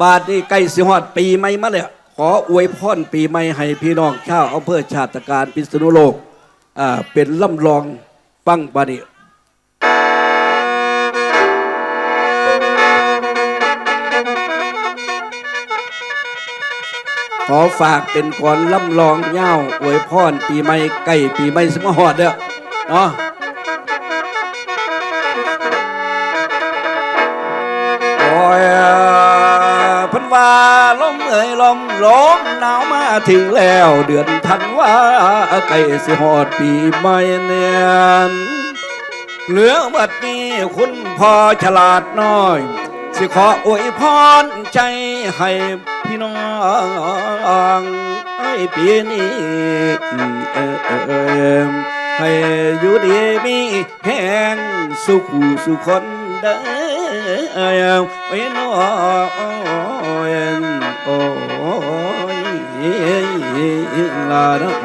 บาดนี้ใกล้สิฮอดปีใหม่มาแล้วขออวยพรปีใหม่ให้พี่น้องชาวอำเภอชาติการพิษณุโลกอ่าเป็นล่ำลองฟังบานีขอฝากเป็นก่อนล่ำลองเย้าอวยพรปีใหม่ใกล้ปีใหม่สมหอดเด้อเนาะโอ้ย ว่าลมเอ่ยลมลมหนาวมาถึงแล้วเดือนธันวาใกล้สิหอดปีใหม่เนี่ยเหลือบัดนี้คุณพ่อฉลาดน้อย สิขออวยพรใจให้พี่น้องไอ้ปีนี้เออเออให้อยู่ดีมีแห้งสุขสุขคน เด้อไอ้น้องโอ้ยลาเนาะ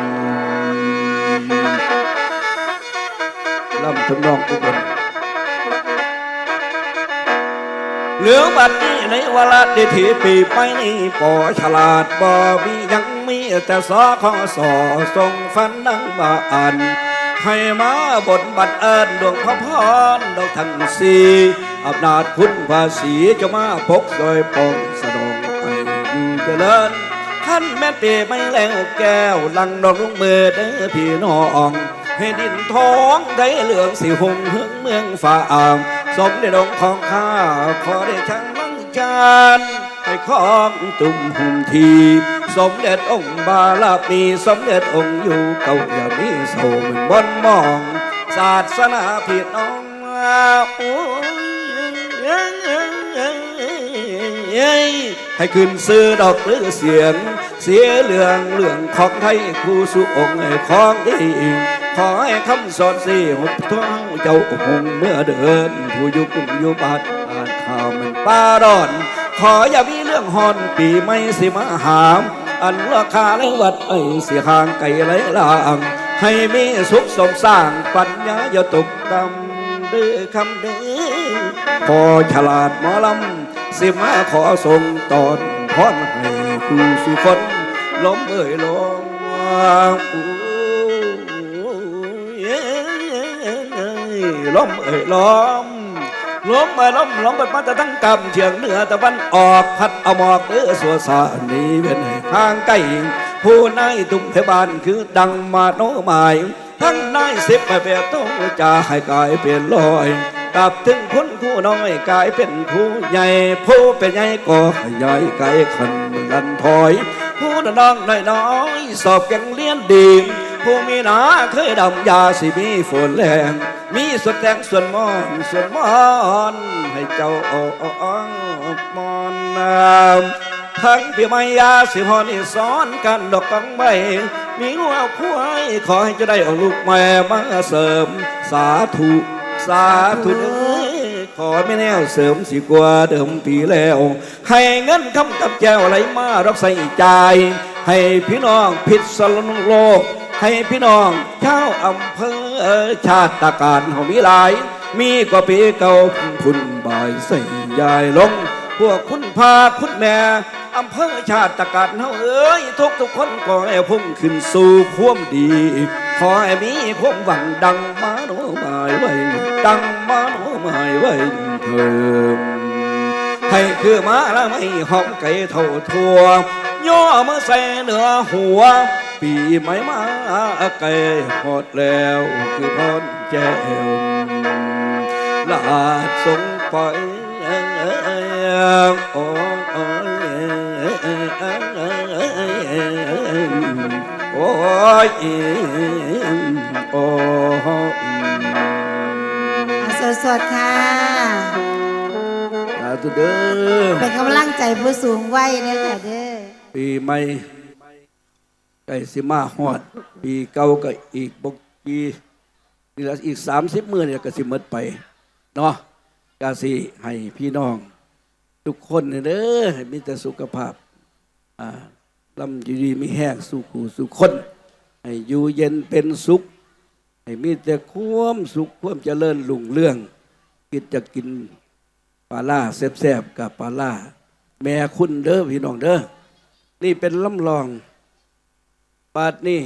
ลำทำนองอุบลเหลือบัดนี้ในเวลาดีที่ปีไปนี้ปอฉลาดบ่มียังมีแต่สอขอสอส่งฟันนังมาอ่าน ให้มาบทบัดเอิญดวงพระพรดอกทั้งสีอำนาจคุณภาษีจะมาพกโดยปองสะดองให้อยู่เจริญท่านแม่เตไม่แล้วแก้วลังดอกลุงมือเด้อพี่น้องให้ดินท้องได้เหลืองสีหงหึงเมืองฝ่าอ่างสมในดงของข้าขอได้ช่างมังจาน ของตุ่มหุ่มที สมเด็จองค์บาลาปีสมเด็จองค์อยู่เก่าอย่ามีโสมันบนมอง ศาสนาผิดน้องมาโอ้ยให้ขึ้นซื้อดอกหรือเสียง เสียเรื่องเรื่องของไทยครูสุองค์ให้ของดีขอให้คำสอนสิหุบท้องเจ้าหงเมื่อเดิน ผู้อยู่กลุ่มอยู่บานอ่านข่าวมันป้าดอน ขออย่ามีเรื่องฮอนปีไม่สิมาหาม อันราคาและวัดไอ้เสียห่างไกลไรลางให้มีสุขสมสร้างปัญญาอย่าตกต่ำดื้อคำเดื้อพอฉลาดหมอลำสิมาขอส่งตอนพรให้คูสุคนล้มเอ่ยลมอู้ยล้มเอ่ยล้ม ล้มไปล้มล้มไปมาแต่ทั้งกำเฉียงเหนือตะวันออกพัดเอาหมอกเดือสัวสานีเป็นให้ข้างใกล้ผู้นายตุ้มเพบานคือดังมาโนหมายทั้งนายสิบไปเปียต้องจะให้กายเป็นลอยกลับถึงคนผู้น้อยกลายเป็นผู้ใหญ่ผู้เป็นใหญ่ก็ให้ใหญ่ไกลขันลันถอย ผู้น้องน้อยน้อยสอบแก่งเลี้ยนดีผู้มีหนาเคยดำยาสิมีฝนแรง มีส่วนแตงส่วนมอนส่วนมอนให้เจ้าโอ้มอนน้ำทั้งพี่ไมายาสิพอนี่สอนกันดอกกังใบมีงัวผู้ให้ขอให้จะได้เอาลูกแม่มาเสริม สาธุสาธุเด้ขอไม่แนวเสริมสิกว่าเดิมปีแล้ว ให้เงินคำกับแก้วไหลมารับใส่ใจ ให้พี่น้องพิษสลนุโลก ให้พี่น้องชาวอำเภอชาติการเฮามีหลาย มีกว่าปีเก่าพุ่นบ่ายใส่ยายลง พวกคุณพาคุณแม่อำเภอชาติการเฮาเอ้ยทุกทุกคนก็ให้พุ่งขึ้นสู่ความดี ขอให้มีความหวังดังมาโนหมายไว้ดังมาโนหมายไว้เถิมให้คือมาแล้วไม่หอมไก่เท่าทั่วย่อมาใส่เหนือหัว ปีใหม่มาไก่หอดแล้วคือพรแจ้วลาดสงไปโอ้โอ้ยโอ้อะสดค่ะสาธุเด้อเป็นกำลังใจผู้สูงวัยเด้อค่ะเด้อปีใหม่ ใกล้สิมาฮอด ปีเก่าก็อีกบกปีนี่ละอีกสามสิบมื่อเนี่ยก็สิมดไปเนาะกาสิให้พี่น้อง ทุกคนเนี่ยเด้อให้มีแต่สุขภาพอ่าลำยู่ดีมีแห้งสุขูสุขคนให้อยู่เย็นเป็นสุข ให้มีแต่ความสุขความเจริญรุ่งเรื่องคิดจะกินปลาล่าแซ่บๆกับปลาล่า แม่คุณเด้อพี่น้องเด้อนี่เป็นลำลอง บาดนี่